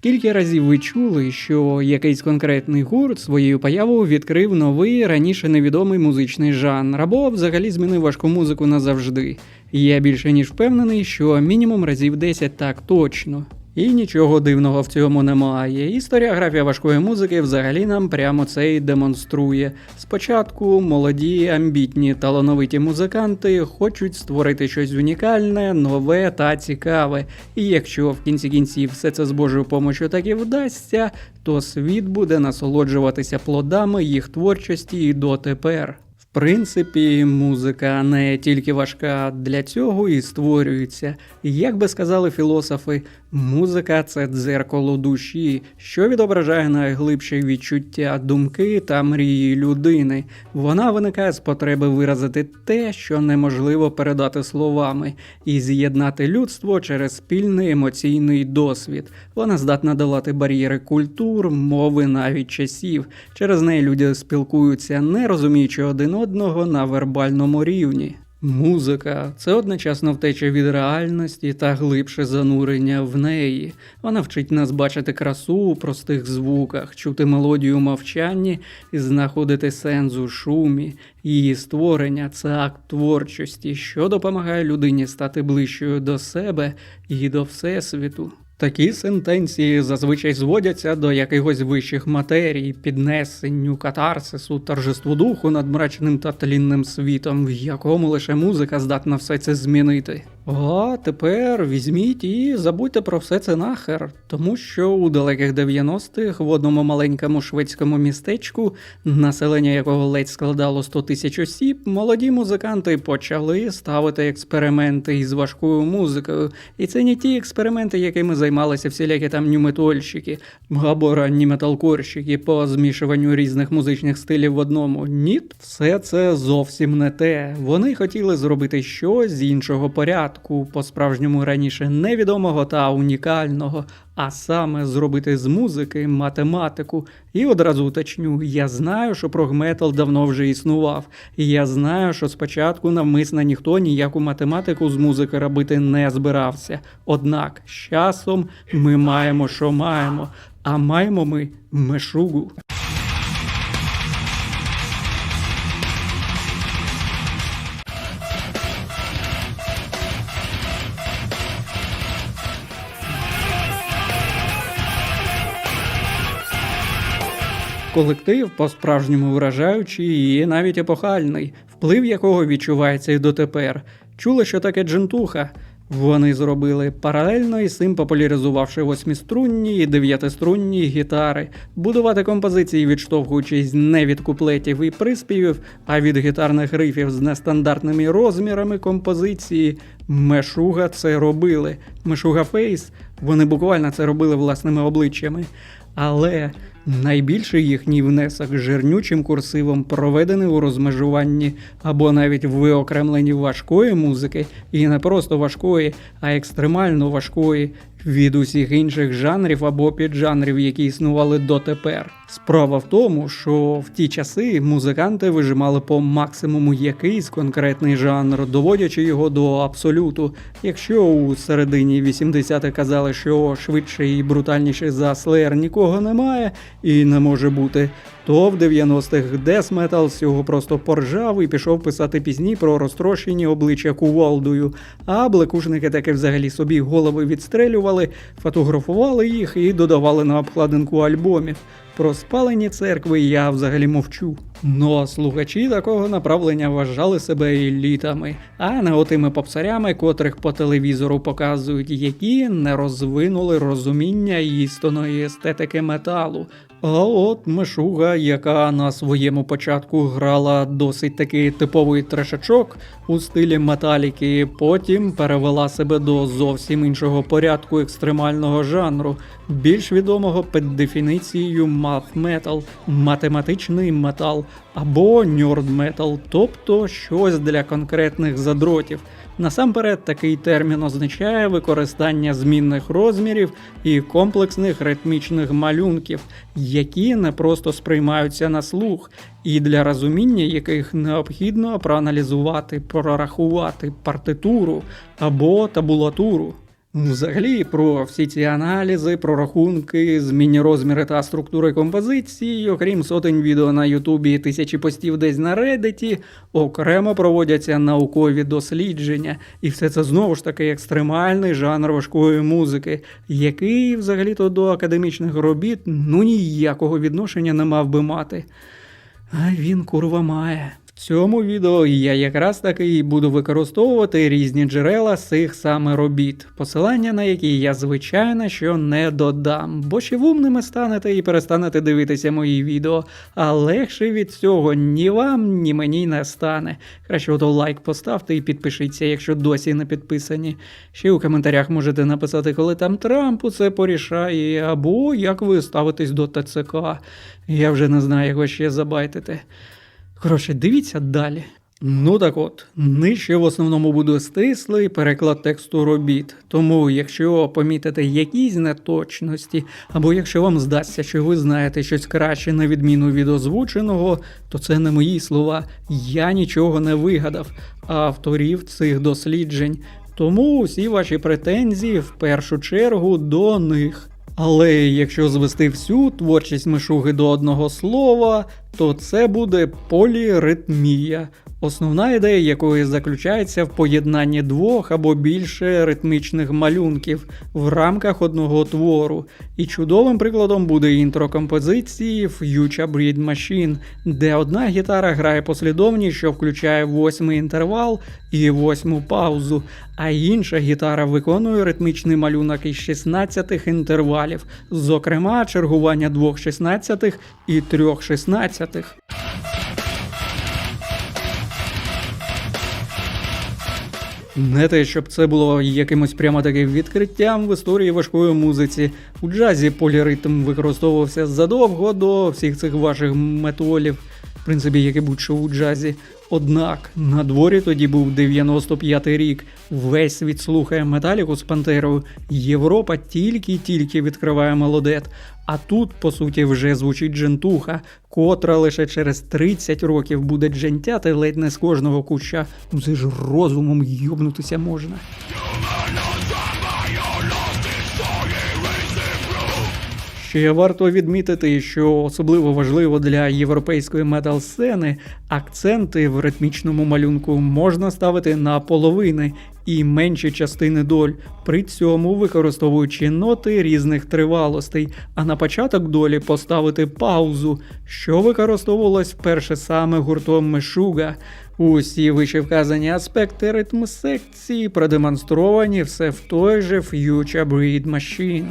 Скільки разів ви чули, що якийсь конкретний гурт своєю появою відкрив новий раніше невідомий музичний жанр, або взагалі змінив важку музику назавжди? Я більше ніж впевнений, що мінімум разів 10 так точно. І нічого дивного в цьому немає. Історіографія важкої музики взагалі нам прямо це і демонструє. Спочатку молоді, амбітні, талановиті музиканти хочуть створити щось унікальне, нове та цікаве. І якщо в кінці кінців все це з Божою помочю так і вдасться, то світ буде насолоджуватися плодами їх творчості і дотепер. В принципі, музика не тільки важка для цього і створюється. Як би сказали філософи, музика це дзеркало душі, що відображає найглибші відчуття, думки та мрії людини. Вона виникає з потреби виразити те, що неможливо передати словами, і з'єднати людство через спільний емоційний досвід. Вона здатна долати бар'єри культур, мови, навіть часів. Через неї люди спілкуються, не розуміючи один одного на вербальному рівні. Музика це одночасно втеча від реальності та глибше занурення в неї. Вона вчить нас бачити красу у простих звуках, чути мелодію мовчанні і знаходити сенс у шумі. Її створення це акт творчості, що допомагає людині стати ближчою до себе і до всесвіту. Такі сентенції зазвичай зводяться до якихось вищих матерій, піднесенню, катарсису, торжеству духу над мрачним та тлінним світом, в якому лише музика здатна все це змінити. А тепер візьміть і забудьте про все це нахер, тому що у далеких 90-х в одному маленькому шведському містечку, населення якого ледь складало 100 тисяч осіб, молоді музиканти почали ставити експерименти із важкою музикою. І це не ті експерименти, якими займалися всілякі там нюметольщики або ранні металкорщики по змішуванню різних музичних стилів в одному. Ні, все це зовсім не те. Вони хотіли зробити щось з іншого порядку по-справжньому раніше невідомого та унікального, а саме зробити з музики математику. І одразу уточню, я знаю, що прогметал давно вже існував, і я знаю, що спочатку навмисно ніхто ніяку математику з музики робити не збирався. Однак з часом ми маємо, що маємо, а маємо ми мешугу. Колектив по-справжньому вражаючий і навіть епохальний, вплив якого відчувається і дотепер. Чули, що таке джентуха? Вони зробили паралельно із цим популяризувавши восьмиструнні і дев'ятиструнні гітари, будувати композиції, відштовхуючись не від куплетів і приспівів, а від гітарних рифів з нестандартними розмірами композиції. Мешуга це робили. Мешуга Фейс, вони буквально це робили власними обличчями. Але найбільший їхній внесок жирнючим курсивом проведений у розмежуванні або навіть в виокремленні важкої музики, і не просто важкої, а екстремально важкої від усіх інших жанрів або піджанрів, які існували дотепер. Справа в тому, що в ті часи музиканти вижимали по максимуму якийсь конкретний жанр, доводячи його до абсолюту. Якщо у середині 80-х казали, що швидше і брутальніше за слеєр нікого немає і не може бути, то в 90-х Death Metal з цього просто поржав і пішов писати пісні про розтрощені обличчя кувалдою, а блекушники таки взагалі собі голови відстрелювали, фотографували їх і додавали на обкладинку альбомів. Про спалені церкви я взагалі мовчу. Ну а слухачі такого направлення вважали себе елітами, а не отими попсарями, котрих по телевізору показують, які не розвинули розуміння істинної естетики металу. А от Мешуга, яка на своєму початку грала досить такий типовий трешачок у стилі металіки, потім перевела себе до зовсім іншого порядку екстремального жанру, більш відомого під дефініцією math metal, математичний метал або metal, тобто щось для конкретних задротів. Насамперед, такий термін означає використання змінних розмірів і комплексних ритмічних малюнків, які не просто сприймаються на слух, і для розуміння яких необхідно проаналізувати, прорахувати партитуру або табулатуру. Взагалі, про всі ці аналізи, прорахунки, змінні розміри та структури композиції, окрім сотень відео на Ютубі і тисячі постів десь на Реддиті, окремо проводяться наукові дослідження. І все це знову ж таки екстремальний жанр важкої музики, який взагалі-то до академічних робіт ну ніякого відношення не мав би мати. А він курва має. Цьому відео я якраз таки буду використовувати різні джерела цих саме робіт, посилання на які я звичайно що не додам, бо ще вумними станете і перестанете дивитися мої відео, а легше від цього ні вам, ні мені не стане. Краще ото лайк поставте і підпишіться, якщо досі не підписані. Ще у коментарях можете написати, коли там Трамп усе порішає, або як ви ставитесь до ТЦК. Я вже не знаю, як ви ще забайтите. Коротше, дивіться далі. Ну так от, нижче в основному буде стислий переклад тексту робіт. Тому, якщо помітите якісь неточності, або якщо вам здасться, що ви знаєте щось краще на відміну від озвученого, то це не мої слова. Я нічого не вигадав, авторів цих досліджень. Тому усі ваші претензії в першу чергу до них. Але якщо звести всю творчість Мишуги до одного слова, то це буде поліритмія, основна ідея якої заключається в поєднанні двох або більше ритмічних малюнків в рамках одного твору. І чудовим прикладом буде інтро композиції Future Breed Machine, де одна гітара грає послідовність, що включає восьмий інтервал і восьму паузу, а інша гітара виконує ритмічний малюнок із 16 інтервалів, зокрема чергування двох 16 і трьох 16. Не те, щоб це було якимось прямо таким відкриттям в історії важкої музиці. У джазі поліритм використовувався задовго до всіх цих ваших метолів, в принципі, як і будь-що у джазі. Однак на дворі тоді був 95-й рік. Весь світ слухає металіку з Пантерою. Європа тільки-тільки відкриває молодет. А тут, по суті, вже звучить джентуха, котра лише через 30 років буде джентяти ледь не з кожного куща. Ну це ж розумом йобнутися можна. Ще варто відмітити, що особливо важливо для європейської метал-сцени акценти в ритмічному малюнку можна ставити на половини і менші частини доль, при цьому використовуючи ноти різних тривалостей, а на початок долі поставити паузу, що використовувалось вперше саме гуртом Мешуга. Усі вищевказані аспекти ритм секції продемонстровані все в той же Future Breed Machine.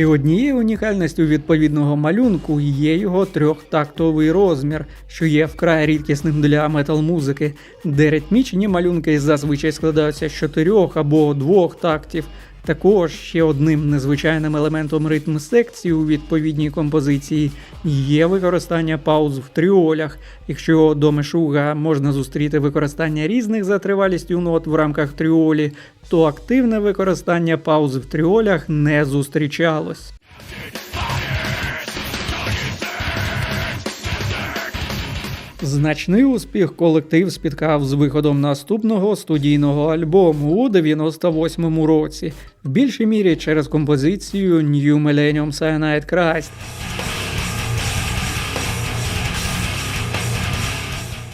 Ще однією унікальністю відповідного малюнку є його трьохтактовий розмір, що є вкрай рідкісним для метал-музики, де ритмічні малюнки зазвичай складаються з чотирьох або двох тактів. Також ще одним незвичайним елементом ритм секції у відповідній композиції є використання пауз в тріолях. Якщо до мешуга можна зустріти використання різних за тривалістю нот в рамках тріолі, то активне використання пауз в тріолях не зустрічалось. Значний успіх колектив спіткав з виходом наступного студійного альбому у 98-му році, в більшій мірі через композицію New Millennium Cyanide Christ.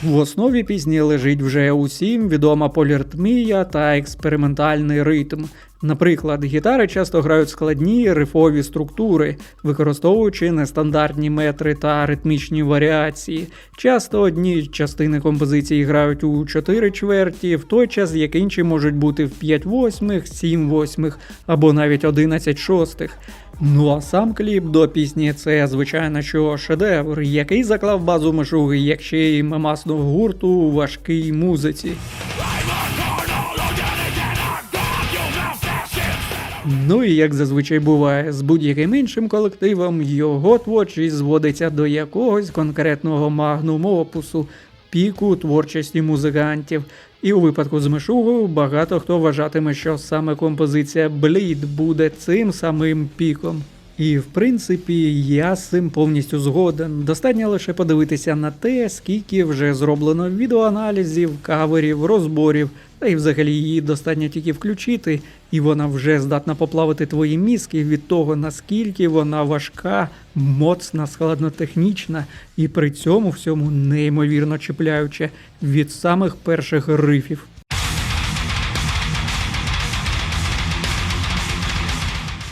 В основі пісні лежить вже усім відома поліртмія та експериментальний ритм. Наприклад, гітари часто грають складні рифові структури, використовуючи нестандартні метри та ритмічні варіації. Часто одні частини композиції грають у 4 чверті, в той час як інші можуть бути в 5 восьмих, 7 восьмих або навіть 11 шостих. Ну а сам кліп до пісні це, звичайно, що шедевр, який заклав базу Мишуги, як ще й мемасного гурту у важкій музиці. Ну і як зазвичай буває, з будь-яким іншим колективом його творчість зводиться до якогось конкретного магнуму опусу, піку творчості музикантів. І у випадку з Мишугою багато хто вважатиме, що саме композиція Bleed буде цим самим піком. І в принципі я з цим повністю згоден. Достатньо лише подивитися на те, скільки вже зроблено відеоаналізів, каверів, розборів, та й взагалі її достатньо тільки включити, і вона вже здатна поплавити твої мізки від того, наскільки вона важка, моцна, складнотехнічна і при цьому всьому неймовірно чіпляюча від самих перших рифів.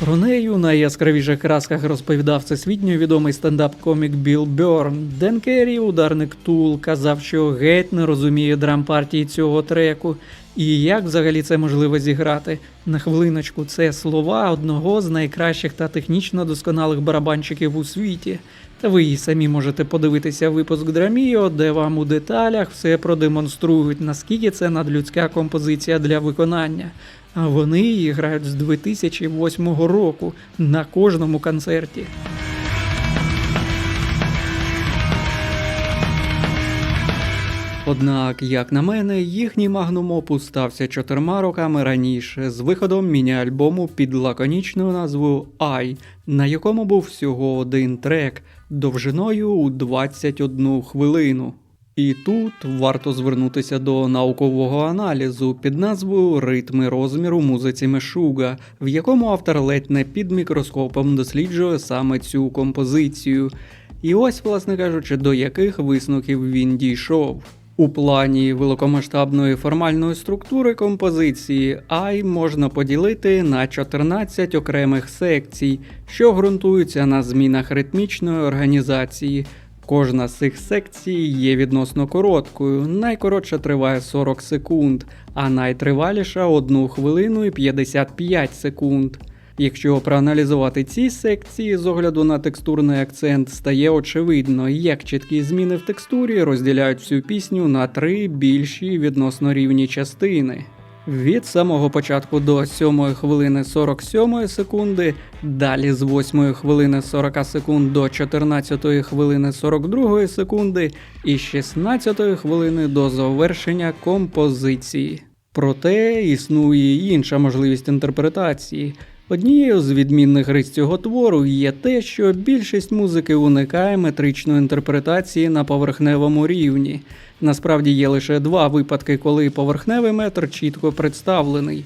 Про неї у найяскравіших красках розповідав всесвітньо відомий стендап-комік Білл Бьорн. Ден Керрі, ударник Тул, казав, що геть не розуміє драм-партії цього треку. І як взагалі це можливо зіграти? На хвилиночку, це слова одного з найкращих та технічно досконалих барабанщиків у світі. Ви і самі можете подивитися випуск Драміо, де вам у деталях все продемонструють, наскільки це надлюдська композиція для виконання. А вони її грають з 2008 року на кожному концерті. Однак, як на мене, їхній магнум опус стався чотирма роками раніше з виходом міні-альбому під лаконічною назвою Ай, на якому був всього один трек довжиною у 21 хвилину. І тут варто звернутися до наукового аналізу під назвою Ритми розміру музиці Мешуга, в якому автор ледь не під мікроскопом досліджує саме цю композицію. І ось, власне кажучи, до яких висновків він дійшов. У плані великомасштабної формальної структури композиції Ай можна поділити на 14 окремих секцій, що ґрунтуються на змінах ритмічної організації. Кожна з цих секцій є відносно короткою, найкоротша триває 40 секунд, а найтриваліша 1 хвилину і 55 секунд. Якщо проаналізувати ці секції з огляду на текстурний акцент, стає очевидно, як чіткі зміни в текстурі розділяють всю пісню на три більші відносно рівні частини. Від самого початку до 7 хвилини 47 секунди, далі з 8 хвилини 40 секунд до 14 хвилини 42 секунди і 16 хвилини до завершення композиції. Проте існує інша можливість інтерпретації. Однією з відмінних рис цього твору є те, що більшість музики уникає метричної інтерпретації на поверхневому рівні. Насправді є лише два випадки, коли поверхневий метр чітко представлений.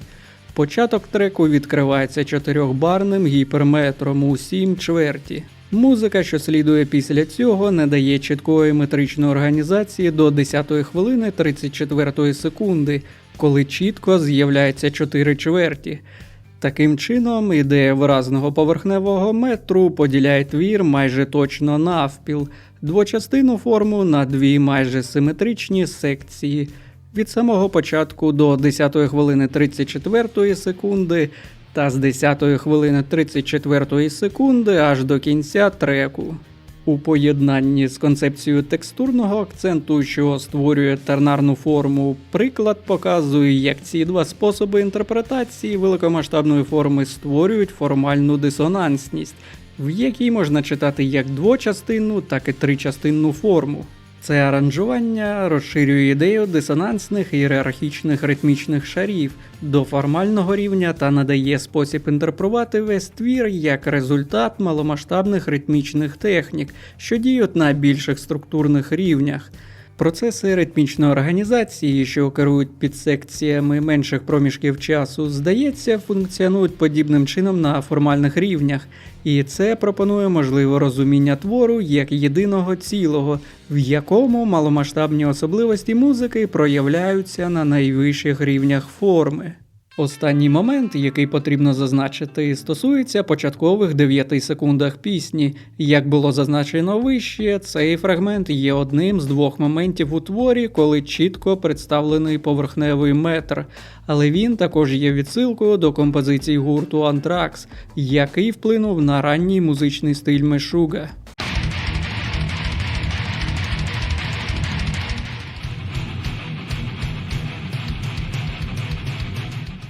Початок треку відкривається чотирьохбарним гіперметром у сім чверті. Музика, що слідує після цього, не дає чіткої метричної організації до 10 хвилини 34 секунди, коли чітко з'являється 4 чверті. Таким чином, ідея виразного поверхневого метру поділяє твір майже точно навпіл, двочастину форму на дві майже симетричні секції. Від самого початку до 10 хвилини 34 секунди та з 10 хвилини 34 секунди аж до кінця треку. У поєднанні з концепцією текстурного акценту, що створює тернарну форму, приклад показує, як ці два способи інтерпретації великомасштабної форми створюють формальну дисонансність, в якій можна читати як двочастинну, так і тричастинну форму. Це аранжування розширює ідею дисонансних ієрархічних ритмічних шарів до формального рівня та надає спосіб інтерпрувати весь твір як результат маломасштабних ритмічних технік, що діють на більших структурних рівнях. Процеси ритмічної організації, що керують підсекціями менших проміжків часу, здається, функціонують подібним чином на формальних рівнях, і це пропонує можливе розуміння твору як єдиного цілого, в якому маломасштабні особливості музики проявляються на найвищих рівнях форми. Останній момент, який потрібно зазначити, стосується початкових 9 секундах пісні. Як було зазначено вище, цей фрагмент є одним з двох моментів у творі, коли чітко представлений поверхневий метр, але він також є відсилкою до композицій гурту Антракс, який вплинув на ранній музичний стиль Мешуга.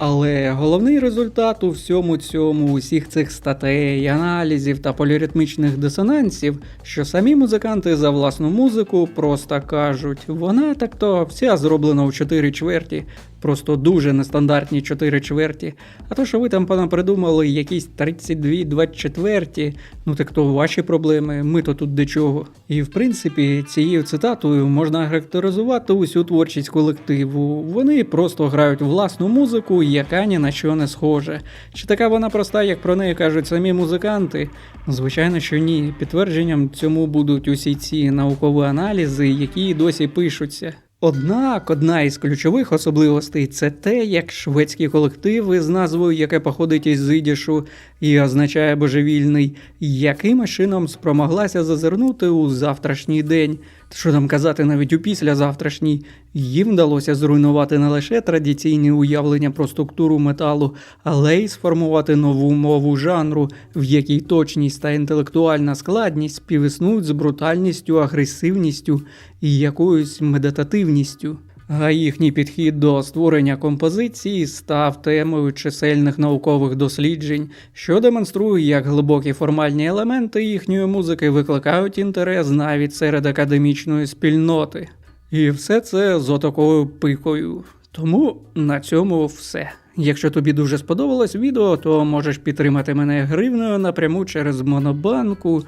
Але головний результат у всьому цьому, усіх цих статей, аналізів та поліритмічних дисонансів, що самі музиканти за власну музику просто кажуть, вона так-то вся зроблена у чотири чверті. Просто дуже нестандартні 4 чверті. А то, що ви там понапридумали якісь 32 24, ну так то ваші проблеми, ми то тут до чого. І в принципі, цією цитатою можна характеризувати усю творчість колективу. Вони просто грають власну музику, яка ні на що не схожа. Чи така вона проста, як про неї кажуть самі музиканти? Звичайно, що ні. Підтвердженням цьому будуть усі ці наукові аналізи, які досі пишуться. Однак одна із ключових особливостей це те, як шведські колективи з назвою, яке походить із ідішу і означає божевільний, яким чином спромоглася зазирнути у завтрашній день. Що там казати навіть у післязавтрашній, їм вдалося зруйнувати не лише традиційні уявлення про структуру металу, але й сформувати нову мову жанру, в якій точність та інтелектуальна складність співіснують з брутальністю, агресивністю і якоюсь медитативністю. А їхній підхід до створення композиції став темою чисельних наукових досліджень, що демонструє, як глибокі формальні елементи їхньої музики викликають інтерес навіть серед академічної спільноти. І все це з отакою пикою. Тому на цьому все. Якщо тобі дуже сподобалось відео, то можеш підтримати мене гривною напряму через Монобанку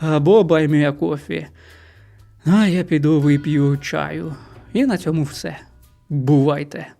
або Байміакофі. А я піду вип'ю чаю. І на цьому все. Бувайте!